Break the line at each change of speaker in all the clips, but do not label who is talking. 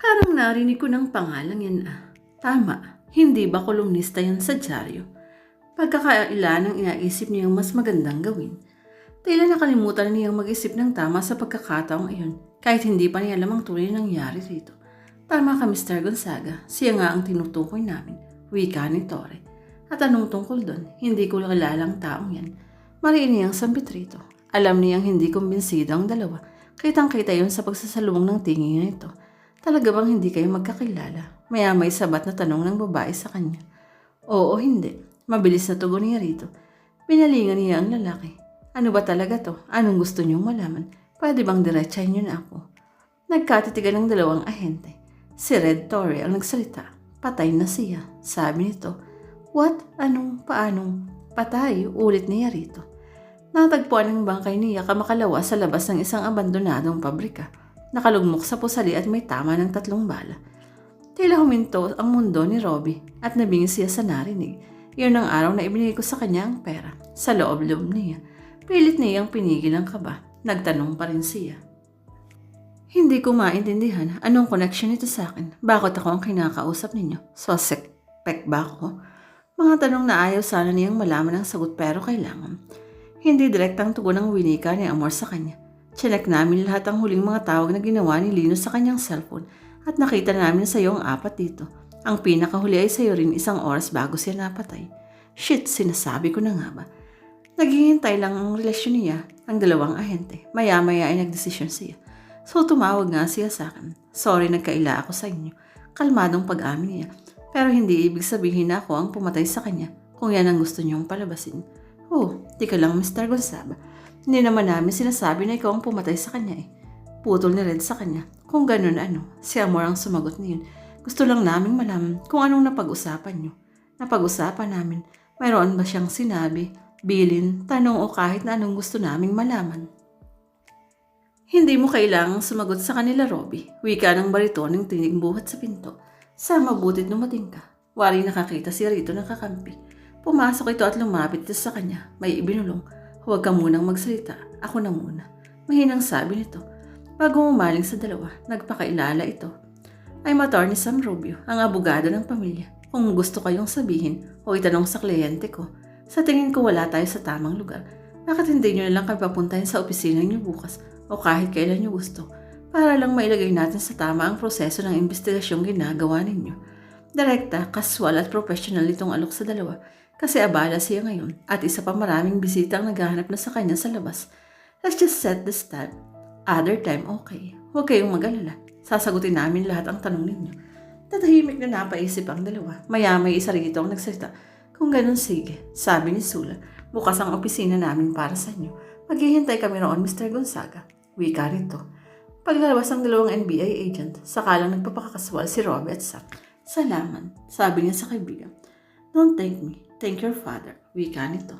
Parang narinig ko ng pangalan yan ah. Tama, hindi ba kolumnista yan sa dyaryo? Pagkakailan ang inaisip niyang mas magandang gawin. Tila nakalimutan niyang mag-isip ng tama sa pagkakataong iyon kahit hindi pa niya alam ang tunay na nangyari rito. Tama ka Mr. Gonzaga, siya nga ang tinutukoy namin, wika ni Tore. At anong tungkol doon, hindi ko kilalang taong yan. Mariin niyang sambit rito. Alam niyang hindi kumbinsido ang dalawa. Kitang-kita yun sa pagsasalubong ng tingin nito. Talaga bang hindi kayo magkakilala? Maya may sabat na tanong ng babae sa kanya. Oo, hindi. Mabilis na tugon niya rito. Pinalingan niya ang lalaki. Ano ba talaga to? Anong gusto niyong malaman? Pwede bang diretsahin niyo na ako? Nagkatitigan ng dalawang ahente. Si Red Torre ang nagsalita. Patay na siya. Sabi nito. What? Anong? Paanong? Patay? Ulit niya rito. Natagpuan ng bangkay niya kamakalawa sa labas ng isang abandonadong pabrika. Nakalugmok sa pusali at may tama ng tatlong bala. Tila huminto ang mundo ni Robbie at nabingis siya sa narinig. Yun ang araw na ibinigay ko sa kanya ang pera. Sa loob-loob niya. Pilit niyang pinigil ang kaba. Nagtanong pa rin siya. Hindi ko maintindihan anong connection nito sa akin. Bakit ako ang kinakausap ninyo? Suspect ba ako? Mga tanong na ayaw sana niyang malaman ang sagot pero kailangan. Hindi direktang tugon ang winika ni Amor sa kanya. Chinek namin lahat ang huling mga tawag na ginawa ni Lino sa kanyang cellphone at nakita namin sa iyo ang apat dito. Ang pinakahuli ay sa iyo rin isang oras bago siya napatay. Shit, sinasabi ko na nga ba? Naghihintay lang ang relasyon niya, ang dalawang ahente. Maya-maya ay nagdesisyon siya. So tumawag nga siya sa akin. Sorry nagkaila ako sa inyo. Kalmadong pag-amin niya. Pero hindi ibig sabihin na ako ang pumatay sa kanya kung yan ang gusto niyong palabasin. Oh, tika lang Mr. Gonzaga. Hindi naman namin sinasabi na ikaw ang pumatay sa kanya eh. Putol ni Red sa kanya. Kung ganun ano, si Amor ang sumagot niyon. Gusto lang naming malaman kung anong napag-usapan niyo. Napag-usapan namin, mayroon ba siyang sinabi, bilin, tanong o kahit na anong gusto naming malaman. Hindi mo kailangang sumagot sa kanila, Robby. Wika ng baritoneng tinig buhat sa pinto. Sa mabutit dumating ka. Wari nakakita si Rito ng kakampi. Pumasok ito at lumapit sa kanya. May ibinulong. Huwag ka munang magsalita. Ako na muna. Mahinang sabi nito. Bago umaling sa dalawa, nagpakailala ito. Ay motor ni Sam Rubio, ang abogado ng pamilya. Kung gusto kayong sabihin o itanong sa kliyente ko, sa tingin ko wala tayo sa tamang lugar. Bakit hindi nyo lang kami papuntahin sa opisina niyo bukas o kahit kailan nyo gusto para lang mailagay natin sa tama ang proseso ng investigasyong ginagawa ninyo. Direkta, kaswal at professional itong alok sa dalawa kasi abala siya ngayon at isa pa maraming bisita ang naghahanap na sa kanya sa labas. Let's just set the stand. Other time, okay. Huwag kayong mag-alala. Sasagutin namin lahat ang tanong ninyo. Tatahimik na napaisip ang dalawa. Maya may isa rito ang nagsalita. Kung ganun sige, sabi ni Sula. Bukas ang opisina namin para sa inyo. Maghihintay kami roon, Mr. Gonzaga. Wika rito. Paglalabas ng dalawang NBI agent, sakalang nagpapakakaswal si Robbie at. Salamat, sabi niya sa kaibigan. Don't thank me, thank your father. Wika nito.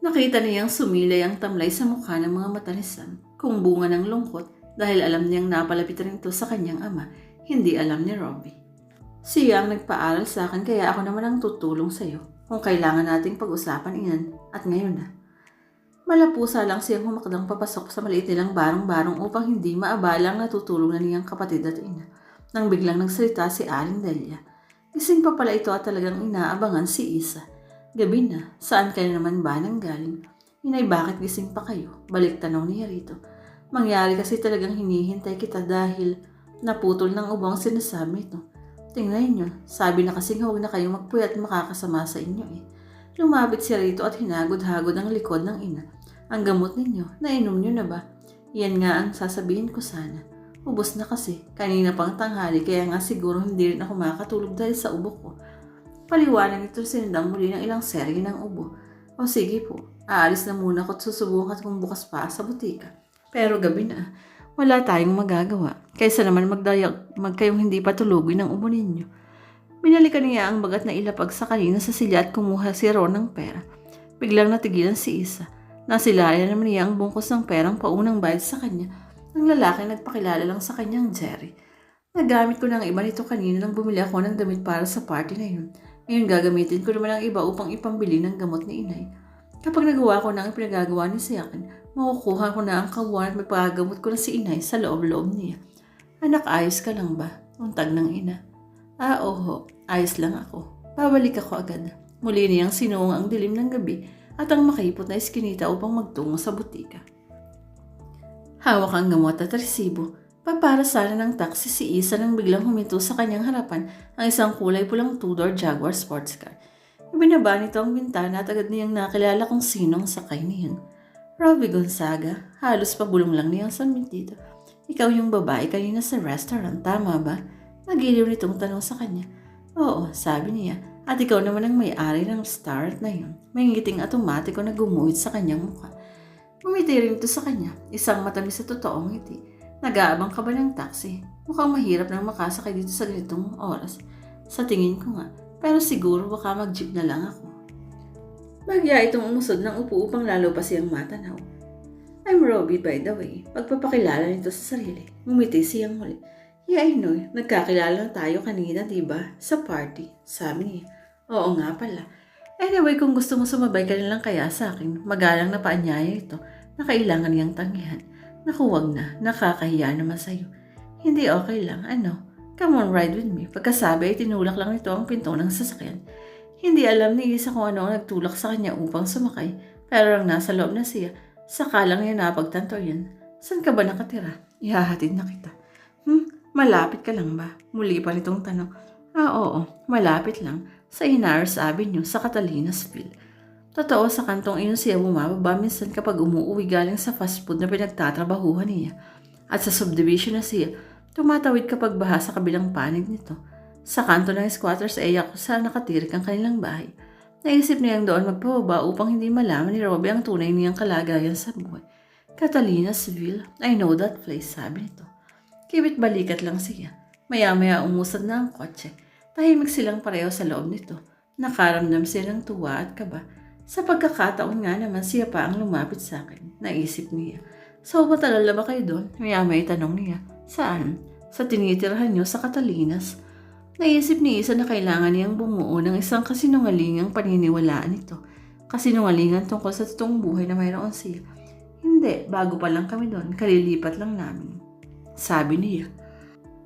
Nakita niyang sumilay ang tamlay sa mukha ng mga mata ni Sam kung bunga ng lungkot dahil alam niyang napalapit rin ito sa kanyang ama, hindi alam ni Robbie. Siya ang nagpaaral sa akin kaya ako naman ang tutulong sa iyo kung kailangan nating pag-usapan iyan at ngayon na. Malapusa lang siyang humakdang papasok sa maliit nilang barong-barong upang hindi maabala ang natutulong na niyang kapatid at ina. Nang biglang nagsalita si Aling Delia. Gising pa pala ito at talagang inaabangan si Isa. Gabi na, saan kayo naman ba nang galing? Inay, bakit gising pa kayo? Balik tanong niya rito. Mangyari kasi talagang hinihintay kita dahil naputol ng ubang sinasabi ito. Tingnan niyo, sabi na kasing huwag na kayong magpuyat makakasama sa inyo eh. Lumapit siya rito at hinagod-hagod ang likod ng ina. Ang gamot ninyo, nainom niyo na ba? Yan nga ang sasabihin ko sana. Ubos na kasi, kanina pang tanghali kaya nga siguro hindi rin ako makakatulog dahil sa ubo ko. Paliwanag ito sinendang muli ng ilang serye ng ubo. O sige po, aalis na muna ako at susubukan kung bukas pa sa butika. Pero gabi na, wala tayong magagawa. Kaysa naman magdayag, magkayong hindi patulugin ng ubo ninyo. Binalikan niya ang bagat na ilapag sa kanina sa silya at kumuha si Ron ng pera. Biglang natigilan si Isa. Nasilayan naman niya ang bungkos ng perang paunang bayad sa kanya. Ang lalaki nagpakilala lang sa kanyang Jerry. Nagamit ko ng iba nito kanina nang bumili ako ng damit para sa party na yun. Ngayon gagamitin ko naman ang iba upang ipambili ng gamot ni inay. Kapag nagawa ko na ang pinagagawa ni sa akin, makukuha ko na ang kawan at magpagamot ko na si inay sa loob-loob niya. Anak, ayos ka lang ba? Untag ng ina. Ah, oho. Ayos lang ako. Babalik ako agad. Muli niyang sinuong ang dilim ng gabi at ang makipot na iskinita upang magtungo sa butika. Hawak ang gamot at resibo. Papara sana ng taxi si Isa nang biglang huminto sa kanyang harapan ang isang kulay pulang two-door Jaguar sports car. Ibinaba nito ang bintana at agad niyang nakilala kung sino ang sakay niyan. Robbie Gonzaga, halos pabulong lang niyang samit dito. Ikaw yung babae kanina sa restaurant, tama ba? Nagiliw nitong tanong sa kanya. Oo, sabi niya. At ikaw naman ang may-ari ng restaurant na yun. May ngiting automatiko na gumuhit sa kanyang mukha. Umiti ito sa kanya, isang matamis sa totoong ngiti. Nag-aabang ka ba ng taxi? Mukhang mahirap nang makasakay dito sa ganitong oras. Sa tingin ko nga, pero siguro baka mag-jeep na lang ako. Bagya itong umusod ng upo upang lalo pa siyang matanaw. I'm Robbie by the way. Pagpapakilala nito sa sarili. Ngumiti siyang muli. Yeah, I know. Nagkakilala na tayo kanina, di ba? Sa party. Sabi niya. Oo nga pala. Anyway, kung gusto mo sumabay ka lang kaya sa akin, magalang na paanyaya ito na kailangan niyang tanggihan. Naku, wag na. Nakakahiya naman sa'yo. Hindi okay lang. Ano? Come on, ride with me. Pagkasabi ay tinulak lang nito ang pinto ng sasakyan. Hindi alam ni Isa kung ano ang nagtulak sa kanya upang sumakay. Pero ang nasa loob na siya, saka lang niya napagtanto yun. Saan ka ba nakatira? Ihahatid na kita. Hmm, malapit ka lang ba? Muli pa nitong tanong. Ah, oo, malapit lang. Sa Inaros Avenue, sa Catalinasville. Totoo, sa kantong iyon siya bumababa minsan kapag umuwi galing sa fast food na pinagtatrabahuhan niya. At sa subdivision na siya, tumatawid kapag baha sa kabilang panig nito. Sa kanto ng squatters area kung saan nakatirik ang kanilang bahay. Naisip niyang doon magpababa upang hindi malaman ni Robbie ang tunay niyang kalagayan sa buhay. Catalinasville, I know that place, sabi nito. Kibit balikat lang siya. Maya-maya umusad na ang kotse. Tahimik silang pareho sa loob nito. Nakaramdam siya ng tuwa at kaba. Sa pagkakataon nga naman siya pa ang lumapit sa akin. Naisip niya. So, matalala ba kayo doon? Maya-maya tanong niya. Saan? Sa tinitirahan niyo sa Catalinas. Naisip ni Isa na kailangan niyang bumuo ng isang kasinungalingang paniniwalaan nito. Kasinungalingan tungkol sa totoong buhay na mayroon siya. Hindi, bago pa lang kami doon, kalilipat lang namin. Sabi niya.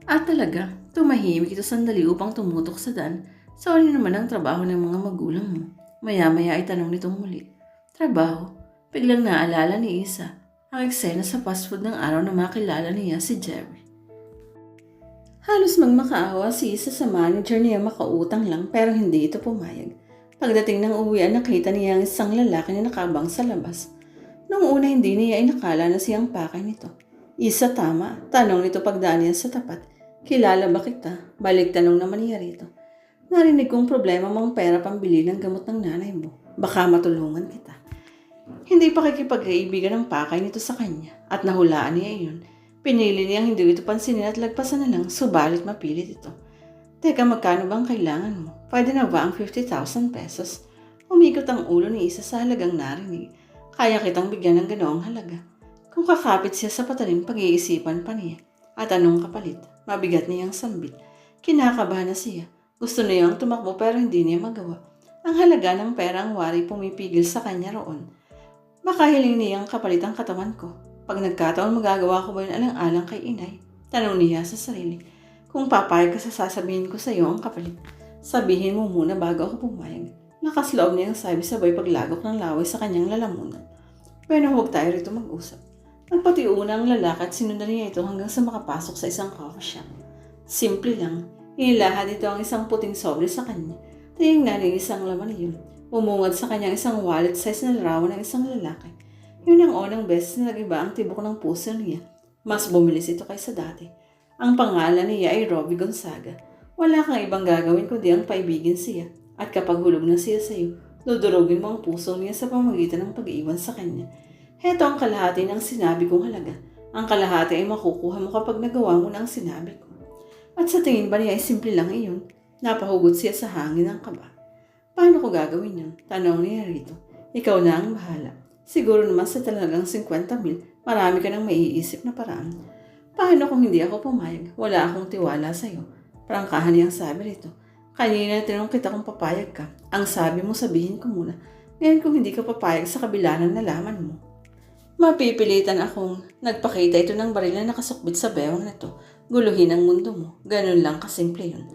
At talaga, tumahimik ito sandali upang tumutok sa Dan. Sorry naman ang trabaho ng mga magulang mo. Maya-maya ay tanong nitong muli. Trabaho? Biglang naalala ni Isa ang eksena sa fast food ng araw na makilala niya si Jerry. Halos magmakaawa si Isa sa manager niya makautang lang pero hindi ito pumayag. Pagdating ng uwian nakita niya ang isang lalaki na nakabang sa labas. Noong una hindi niya inakala na siyang pakay nito. Isa tama, tanong nito pagdaan niya sa tapat. Kilala ba kita? Balik tanong naman niya rito. Narinig kong problema mong pera pambili ng gamot ng nanay mo. Baka matulungan kita. Hindi pa kikipagkaibigan ng pakay nito sa kanya at nahulaan niya iyon. Pinili niyang hindi ito pansinin at lagpasan na lang subalit mapilit ito. Teka, magkano bang kailangan mo? Pwede na ba ang 50,000 pesos? Umikot ang ulo ni isa sa halagang narinig. Kaya kitang bigyan ng ganoong halaga. Kung kakapit siya sa patalim, pag-iisipan pa niya. At anong kapalit? Mabigat niyang sambit. Kinakabahan na siya. Gusto niyang tumakbo pero hindi niya magawa. Ang halaga ng pera ang wari pumipigil sa kanya roon. Baka hiling niyang kapalit ang katawan ko. Pag nagkataon magagawa ko ba yun alang-alang kay inay? Tanong niya sa sarili. Kung papayag ka sa sasabihin ko sa iyo ang kapalit, sabihin mo muna bago ako pumayag. Lakas loob niyang sabi sabay paglagok ng laway sa kanyang lalamunan. Pero huwag tayo rito mag-usap. Ang lalaki at sinundan niya ito hanggang sa makapasok sa isang coffee shop. Simple lang, inilahad ito ang isang puting sobre sa kanya. Tinignan ng isang laman yun. Umungad sa kanyang isang wallet size na larawan ng isang lalaki. Yun ang unang beses na nag-iba ang tibok ng puso niya. Mas bumilis ito kaysa dati. Ang pangalan niya ay Robbie Gonzaga. Wala kang ibang gagawin kundi ang paibigin siya. At kapag hulog na siya sa iyo, dudurugin mo ang puso niya sa pamagitan ng pag-iwan sa kanya. Heto ang kalahati ng sinabi kong halaga. Ang kalahati ay makukuha mo kapag nagawa mo na sinabi ko. At sa tingin ba niya ay simple lang iyon? Napahugot siya sa hangin ng kaba. Paano ko gagawin yun? Tanong niya rito. Ikaw na ang bahala. Siguro naman sa talagang 50 mil, marami ka nang maiisip na paraan. Paano kung hindi ako pumayag? Wala akong tiwala sa'yo. Prangkahan niyang sabi rito. Kanina tinanong kita kung papayag ka. Ang sabi mo sabihin ko muna. Ngayon kung hindi ka papayag sa kabila ng nalaman mo. Mapipilitan akong nagpakita ito ng baril na nakasukbit sa bewang nito. Guluhin ang mundo mo. Ganun lang kasimple yun.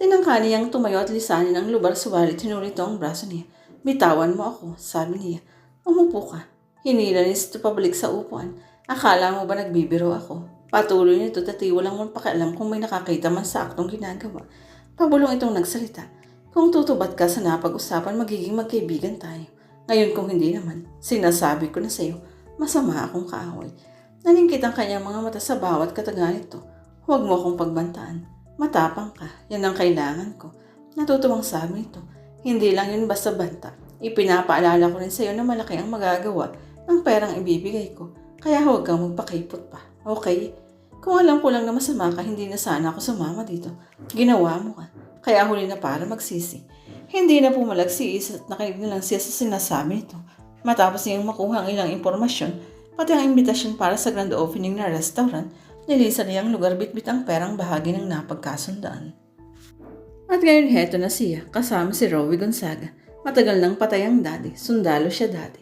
Tinangka niyang tumayo at lisanin ang lubar subalit hinurito ang braso niya. Bitawan mo ako, sabi niya. Umupo ka. Hinila ni Sto pabalik sa upuan. Akala mo ba nagbibiro ako? Patuloy nito tati walang mong pakialam kung may nakakita man sa aktong ginagawa. Pabulong itong nagsalita. Kung tutubat ka sa napag-usapan, magiging magkaibigan tayo. Ngayon kung hindi naman, sinasabi ko na sa iyo, masama akong kaaway. Naningkit ang kanyang mga mata sa bawat kataga nito. Huwag mo akong pagbantaan. Matapang ka. Yan ang kailangan ko. Natutuwang sabi nito. Hindi lang yun basta banta. Ipinapaalala ko rin sa iyo na malaki ang magagawa ng perang ibibigay ko. Kaya huwag kang magpakipot pa. Okay? Kung alam ko lang na masama ka, hindi na sana ako sumama dito. Ginawa mo ka. Kaya huli na para magsisi. Hindi na pumalag si at nakinig na lang siya sa sinasabi nito. Matapos niyang makuha ang ilang impormasyon, pati ang imbitasyon para sa grand opening na restaurant, nilisan niyang lugar bitbit ang perang bahagi ng napagkasundaan. At ngayon heto na siya, kasama si Rowie Gonzaga. Matagal nang patay ang daddy, sundalo siya dati.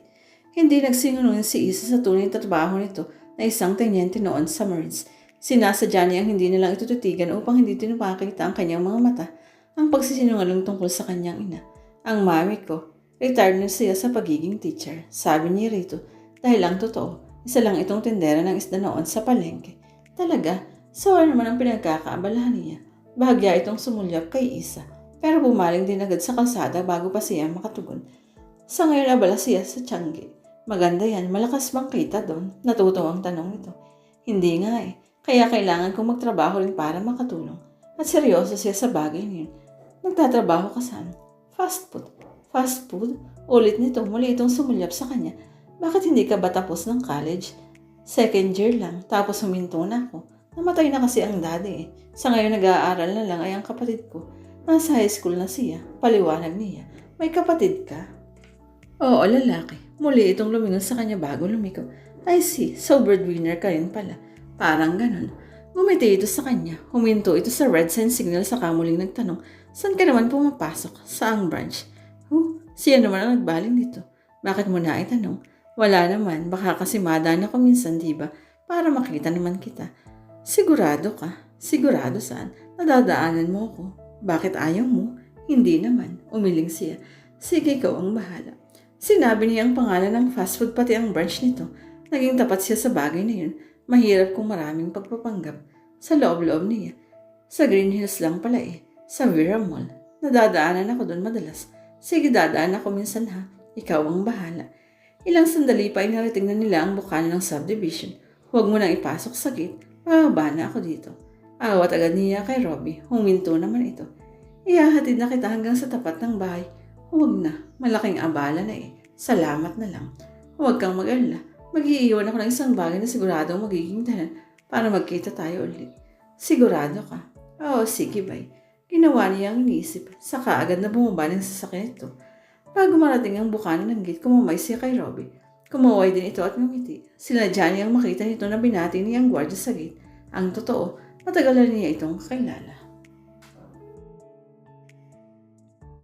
Hindi nagsinungaling si Isa sa tunay na trabaho nito na isang tenyente noon sa Marines. Sinasadya niya ang hindi nilang itututigan upang hindi tinupakita ang kanyang mga mata ang pagsisinungaling tungkol sa kanyang ina. Ang mami ko, retired na siya sa pagiging teacher. Sabi niya rito, dahil lang totoo, isa lang itong tindera ng isda noon sa palengke. Talaga, sawa naman ang pinagkakaabalahan niya. Bahagya itong sumulyap kay Isa, pero bumaling din agad sa kalsada bago pa siya makatugon. Sa ngayon abala siya sa Tiangge. Maganda yan, malakas bang kita doon? Natutuwang tanong ito. Hindi nga eh, kaya kailangan kong magtrabaho rin para makatulong. At seryoso siya sa bagay niyon. Nagtatrabaho ka saan? Fast food. Fast food? Ulit nito, muli itong sumulyap sa kanya. Bakit hindi ka ba tapos ng college? Second year lang, tapos huminto na ako. Namatay na kasi ang daddy eh. Sa ngayon nag-aaral na lang ay ang kapatid ko. Nasa high school na siya. Paliwanag niya. May kapatid ka? Oo, lalaki. Muli itong lumingon sa kanya bago lumiko. I see, so breadwinner ka rin pala. Parang ganun. Ngumiti ito sa kanya. Huminto ito sa red sign signal sa kamuling nagtanong, saan ka naman pumapasok? Saang branch? Huh, siya naman ang nagbaling dito. Bakit mo na itanong? Wala naman, baka kasi madaan ako minsan, di ba? Para makita naman kita. Sigurado ka? Sigurado saan? Nadadaanan mo ako. Bakit ayaw mo? Hindi naman. Umiling siya. Sige, ikaw ang bahala. Sinabi niya ang pangalan ng fast food pati ang branch nito. Naging tapat siya sa bagay na yun. Mahirap kung maraming pagpapanggap. Sa loob-loob niya. Sa Green Hills lang pala eh. Sa Vera Mall. Nadadaanan ako doon madalas. Sige, dadaan ako minsan ha. Ikaw ang bahala. Ilang sandali pa ay narating na nila ang bukana ng subdivision. Huwag mo nang ipasok sa gate. Bababa na ako dito. Awat agad niya kay Robbie. Huminto naman ito. Ihahatid na kita hanggang sa tapat ng bahay. Huwag na. Malaking abala na eh. Salamat na lang. Huwag kang mag-alala. Mag-iiwan ako ng isang bagay na sigurado magiging dalan para magkita tayo ulit. Sigurado ka? Oo, sige bay. Ginawa niya ang inisip. Saka agad na bumaba ng sasakyan ito. Bago marating ang bukana ng gate, kumamay siya kay Robbie. Kumaway din ito at ngumiti. Sila Johnny ang makita nito na binati niya ang gwardiya sa gate. Ang totoo, matagal na niya itong kakilala.